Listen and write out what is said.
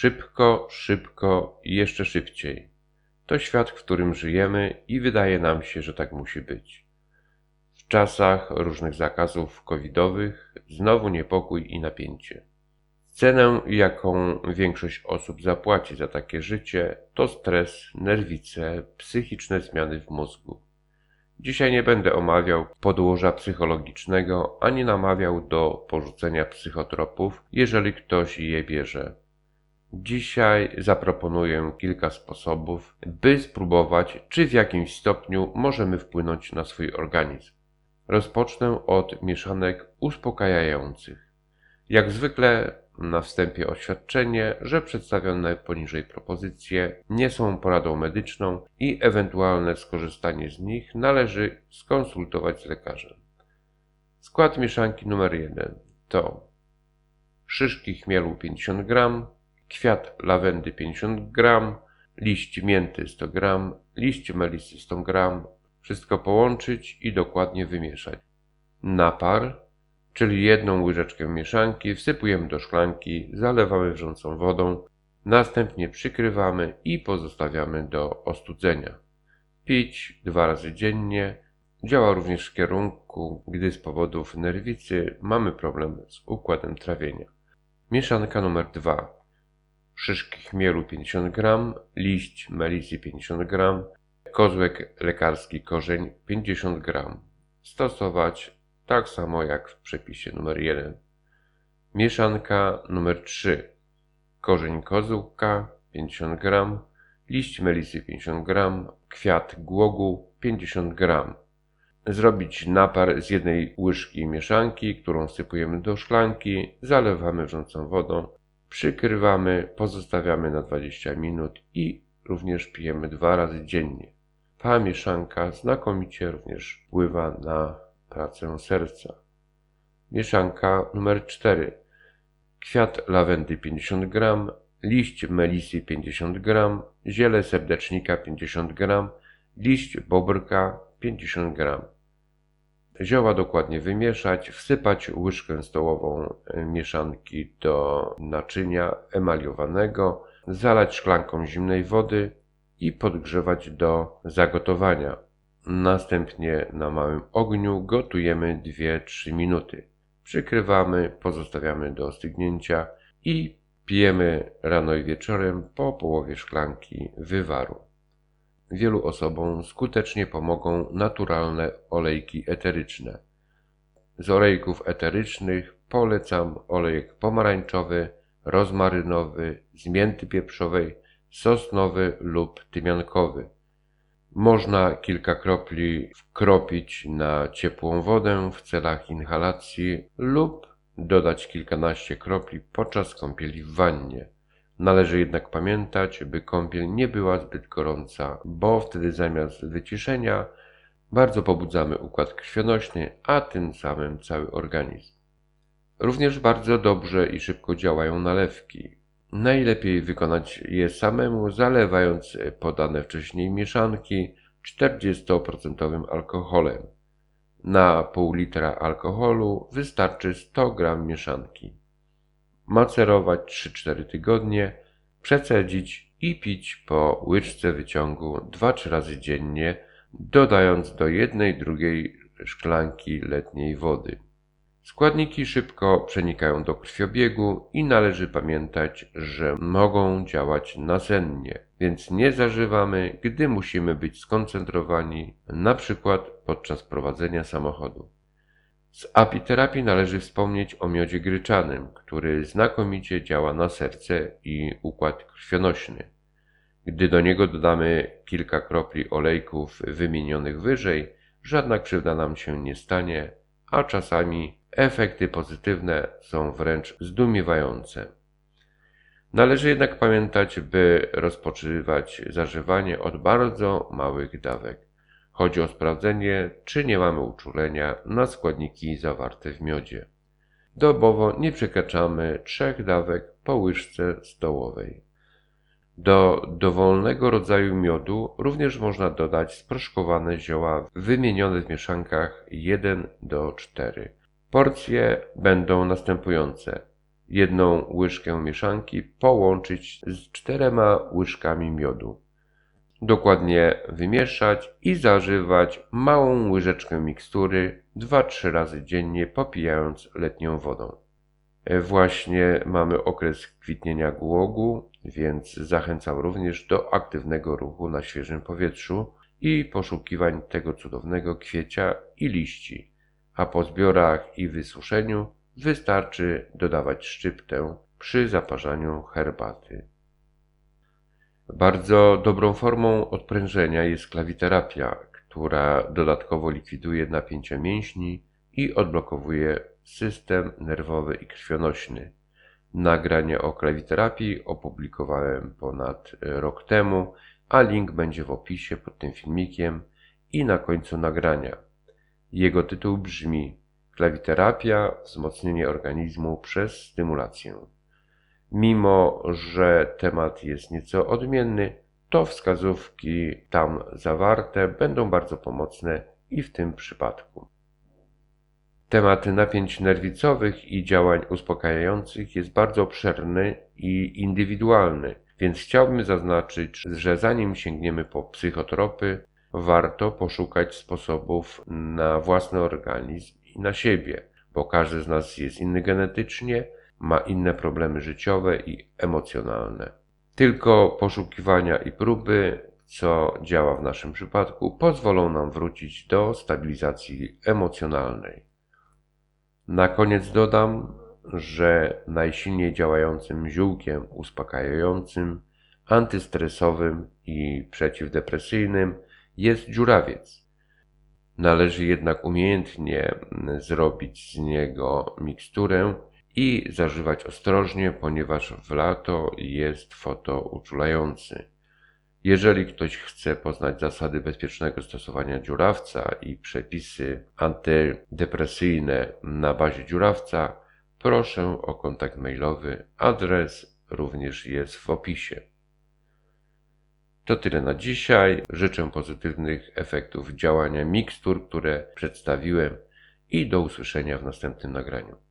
Szybko, szybko i jeszcze szybciej. To świat, w którym żyjemy i wydaje nam się, że tak musi być. W czasach różnych zakazów covidowych znowu niepokój i napięcie. Cenę, jaką większość osób zapłaci za takie życie, to stres, nerwice, psychiczne zmiany w mózgu. Dzisiaj nie będę omawiał podłoża psychologicznego ani namawiał do porzucenia psychotropów, jeżeli ktoś je bierze. Dzisiaj zaproponuję kilka sposobów, by spróbować, czy w jakimś stopniu możemy wpłynąć na swój organizm. Rozpocznę od mieszanek uspokajających. Jak zwykle na wstępie oświadczenie, że przedstawione poniżej propozycje nie są poradą medyczną i ewentualne skorzystanie z nich należy skonsultować z lekarzem. Skład mieszanki numer 1 to szyszki chmielu 50 g, kwiat lawendy 50 g, liść mięty 100 g, liść melisy 100 g. Wszystko połączyć i dokładnie wymieszać. Napar czyli jedną łyżeczkę mieszanki wsypujemy do szklanki, zalewamy wrzącą wodą, następnie przykrywamy i pozostawiamy do ostudzenia. Pić dwa razy dziennie. Działa również w kierunku, gdy z powodów nerwicy mamy problem z układem trawienia. Mieszanka numer 2. Szyszki chmielu 50 g, liść melisy 50 g, kozłek lekarski korzeń 50 g. Stosować tak samo jak w przepisie numer 1. Mieszanka numer 3. Korzeń kozłka 50 g, liść melisy 50 g, kwiat głogu 50 g. Zrobić napar z jednej łyżki mieszanki, którą sypujemy do szklanki, zalewamy wrzącą wodą, przykrywamy, pozostawiamy na 20 minut i również pijemy dwa razy dziennie. Ta mieszanka znakomicie również wpływa na pracę serca. Mieszanka numer 4. Kwiat lawendy 50 g, liść melisy 50 g, ziele serdecznika 50 g, liść bobrka 50 g. Zioła dokładnie wymieszać, wsypać łyżkę stołową mieszanki do naczynia emaliowanego, zalać szklanką zimnej wody i podgrzewać do zagotowania. Następnie na małym ogniu gotujemy 2-3 minuty. Przykrywamy, pozostawiamy do ostygnięcia i pijemy rano i wieczorem po połowie szklanki wywaru. Wielu osobom skutecznie pomogą naturalne olejki eteryczne. Z olejków eterycznych polecam olejek pomarańczowy, rozmarynowy, z mięty pieprzowej, sosnowy lub tymiankowy. Można kilka kropli wkropić na ciepłą wodę w celach inhalacji lub dodać kilkanaście kropli podczas kąpieli w wannie. Należy jednak pamiętać, by kąpiel nie była zbyt gorąca, bo wtedy zamiast wyciszenia bardzo pobudzamy układ krwionośny, a tym samym cały organizm. Również bardzo dobrze i szybko działają nalewki. Najlepiej wykonać je samemu, zalewając podane wcześniej mieszanki 40% alkoholem. Na pół litra alkoholu wystarczy 100 g mieszanki. Macerować 3-4 tygodnie, przecedzić i pić po łyczce wyciągu 2-3 razy dziennie, dodając do jednej drugiej szklanki letniej wody. Składniki szybko przenikają do krwiobiegu i należy pamiętać, że mogą działać nasennie, więc nie zażywamy, gdy musimy być skoncentrowani, na przykład podczas prowadzenia samochodu. Z apiterapii należy wspomnieć o miodzie gryczanym, który znakomicie działa na serce i układ krwionośny. Gdy do niego dodamy kilka kropli olejków wymienionych wyżej, żadna krzywda nam się nie stanie, a czasami Efekty pozytywne są wręcz zdumiewające. Należy jednak pamiętać, by rozpoczywać zażywanie od bardzo małych dawek. Chodzi o sprawdzenie, czy nie mamy uczulenia na składniki zawarte w miodzie. Dobowo nie przekraczamy trzech dawek po łyżce stołowej. Do dowolnego rodzaju miodu również można dodać sproszkowane zioła wymienione w mieszankach 1 do 4. Porcje będą następujące: Jedną łyżkę mieszanki połączyć z czterema łyżkami miodu. Dokładnie wymieszać i zażywać małą łyżeczkę mikstury 2-3 razy dziennie, popijając letnią wodą. E, Właśnie mamy okres kwitnienia głogu, więc zachęcam również do aktywnego ruchu na świeżym powietrzu i poszukiwań tego cudownego kwiecia i liści, a po zbiorach i wysuszeniu wystarczy dodawać szczyptę przy zaparzaniu herbaty. Bardzo dobrą formą odprężenia jest klawiterapia, która dodatkowo likwiduje napięcie mięśni i odblokowuje system nerwowy i krwionośny. Nagranie o klawiterapii opublikowałem ponad rok temu, a link będzie w opisie pod tym filmikiem i na końcu nagrania. Jego tytuł brzmi Klawiterapia wzmocnienie organizmu przez stymulację. Mimo, że temat jest nieco odmienny, to wskazówki tam zawarte będą bardzo pomocne i w tym przypadku. Temat napięć nerwicowych i działań uspokajających jest bardzo obszerny i indywidualny, więc chciałbym zaznaczyć, że zanim sięgniemy po psychotropy, warto poszukać sposobów na własny organizm i na siebie, bo każdy z nas jest inny genetycznie, ma inne problemy życiowe i emocjonalne. Tylko poszukiwania i próby, co działa w naszym przypadku, pozwolą nam wrócić do stabilizacji emocjonalnej. Na koniec dodam, że najsilniej działającym ziółkiem uspokajającym, antystresowym i przeciwdepresyjnym jest dziurawiec. Należy jednak umiejętnie zrobić z niego miksturę i zażywać ostrożnie, ponieważ w lato jest fotouczulający. Jeżeli ktoś chce poznać zasady bezpiecznego stosowania dziurawca i przepisy antydepresyjne na bazie dziurawca, proszę o kontakt mailowy. Adres również jest w opisie. To tyle na dzisiaj. Życzę pozytywnych efektów działania mikstur, które przedstawiłem i do usłyszenia w następnym nagraniu.